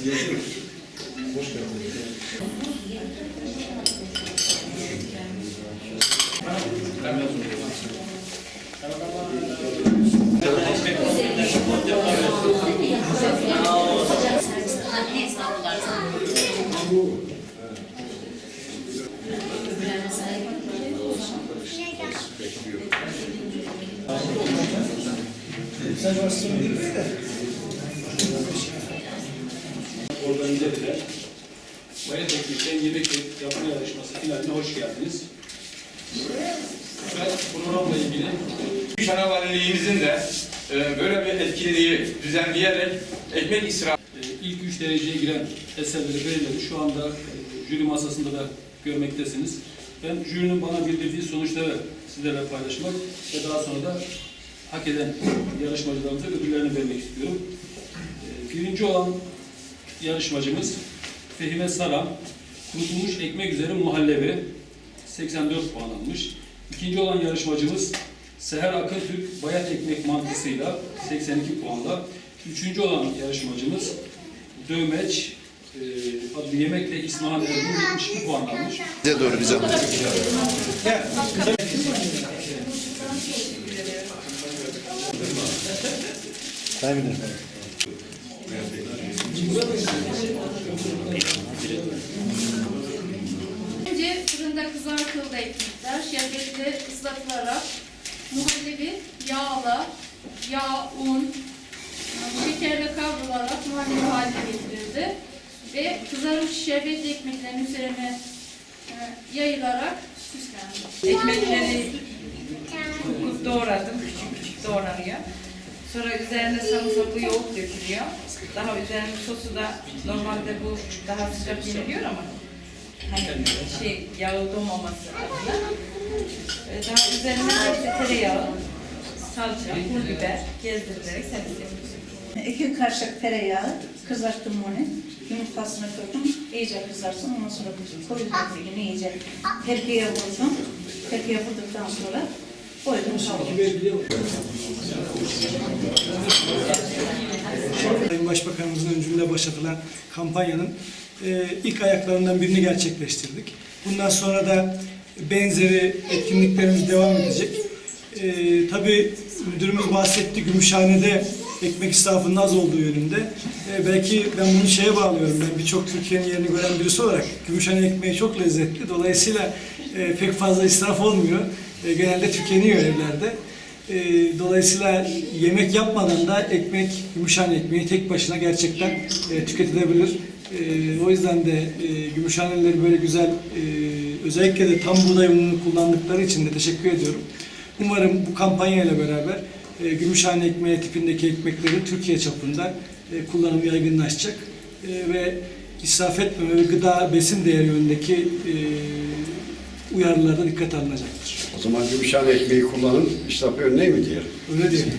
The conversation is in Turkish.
Hoş geldiniz. Sen varsın değil mi Maya Teknik'ten yemek yapma yarışması finaline hoş geldiniz. Ben programla ilgili Şana Valiliğimizin de e, böyle bir etkinliği düzenleyerek ekmek israfı e, ilk üç dereceye giren eserleri belirledi. Şu anda e, jüri masasında da görmektesiniz. Ben jürinin bana bildirdiği sonuçları sizlerle paylaşmak ve daha sonra da hak eden yarışmacılarımıza ödüllerini vermek istiyorum. E, Birinci olan yarışmacımız Fehime Saran, kurutulmuş ekmek üzeri muhallebi 84 puan almış. İkinci olan yarışmacımız Seher Akıntürk bayat ekmek mantısıyla 82 puanla. Üçüncü olan yarışmacımız Dövmeç e, adlı yemekle İsmail Ergun 72 puan almış. Bize doğru bize. Sayın Müdürüm. Önce fırında kızartıldı ekmekler, şerbetle ıslatılarak muhallebi yağla, yağ, un, şekerle kavrularak muhallebi haline getirildi. Ve kızarmış şerbetli ekmeklerin üzerine e, yayılarak süslendi. Ekmekleri doğradım, küçük küçük doğranıyor. Sonra üzerine sarımsaklı yoğurt dökülüyor. Daha üzerine sosu da normalde bu daha sıcak yeniliyor ama hani şey yağı donmaması adına. Daha üzerine işte tereyağı, salça, pul biber gezdirilerek servis yapıyoruz. İki kaşık tereyağı kızarttım onu. Yumurtasını kırdım. iyice kızarsın. Ondan sonra koydum bunu iyice terkiye vurdum. Terkiye vurduktan sonra koydum kavurdum. Sayın Başbakanımızın öncülüğünde başlatılan kampanyanın e, ilk ayaklarından birini gerçekleştirdik. Bundan sonra da benzeri etkinliklerimiz devam edecek. E, tabii müdürümüz bahsetti Gümüşhane'de ekmek israfının az olduğu yönünde. E, belki ben bunu şeye bağlıyorum. Ben birçok Türkiye'nin yerini gören birisi olarak Gümüşhane ekmeği çok lezzetli. Dolayısıyla e, pek fazla israf olmuyor. E, genelde tükeniyor evlerde. E, dolayısıyla yemek yapmadan da ekmek, Gümüşhane ekmeği tek başına gerçekten e, tüketilebilir. E, o yüzden de e, Gümüşhanelileri böyle güzel, e, özellikle de tam buğday ununu kullandıkları için de teşekkür ediyorum. Umarım bu kampanyayla beraber e, Gümüşhane ekmeği tipindeki ekmekleri Türkiye çapında e, kullanımı yaygınlaşacak E, ve israf etmeme ve gıda besin değeri yönündeki e, uyarılarda dikkat alınacaktır. O zaman Gümüşhane ekmeği kullanın, israfı önleyin mi diyelim? Öyle diyelim.